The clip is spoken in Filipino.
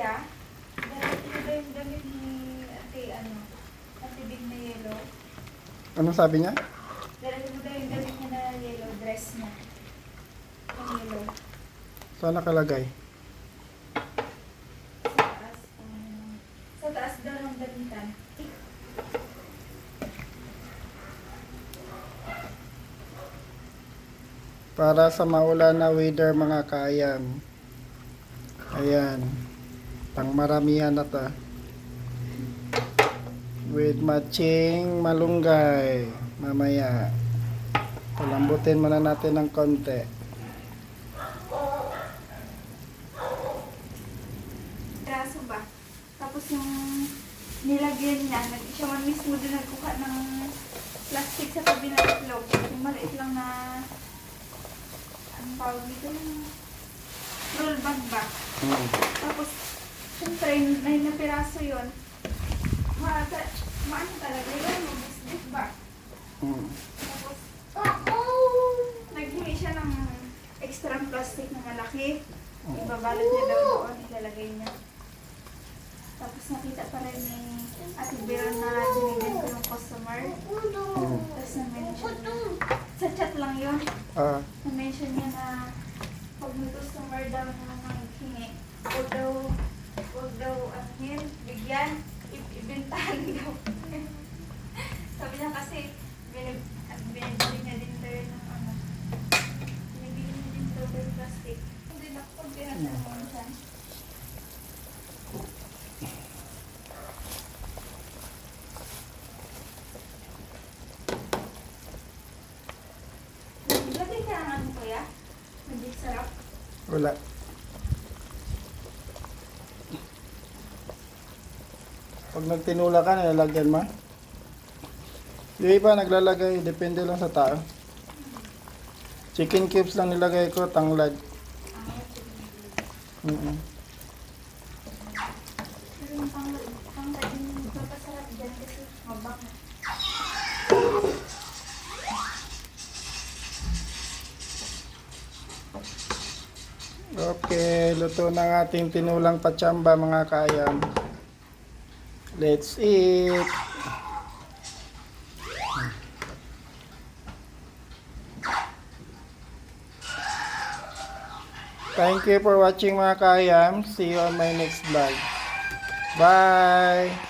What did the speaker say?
kuya, dahil ito ba yung ate, ano, ate Big na yellow? Anong sabi niya? Dahil ito ba yung damit niya na yellow dress niya? Yung yellow. Saan nakalagay? Sa taas, um, sa taas daw ng damitan. Para sa maulan na weather mga kayan. Ayan. Pang maramihan na ta. With matching malunggay. Mamaya. Palambutin muna natin ng konti. Kaso ba? Tapos yung nilagyan niya, siya man mismo din nagkuha ng plastic sa tabi ng itlog. Yung maliit lang na ang tawag dito yung roll bag ba? Mm. Tapos, syempre, may napiraso yun. Ma, ta, maano talaga yun, mabisbis ba? Mm. Tapos, naghingi siya ng extra plastic na malaki. Ibabalot niya daw doon, ilalagay niya. Tapos nakita pa rin ni Ate Vera na dinigyan ko yung customer. Mm. Tapos na-mention na, sa chat lang yun, Ah, na-mention niya na pag may customer daw na nanghingi, huwag daw, huwag daw anuhin, bigyan, i- ibentahan daw. Sabi niya kasi, binib- binibili niya din daw yun ng ano, binibili niya din daw yung plastic. Hindi na pag tinatanong siya. Lagay ka ng ano kuya? Magic sarap. wala. Pag nagtinula ka, nilalagyan mo? Yung iba naglalagay, depende lang sa tao. Chicken cubes lang nilagay ko, tanglad. Mabak na. Okay, luto ng ating tinulang patsamba mga kayam. Let's eat! Thank you for watching mga kayam. See you on my next vlog. Bye!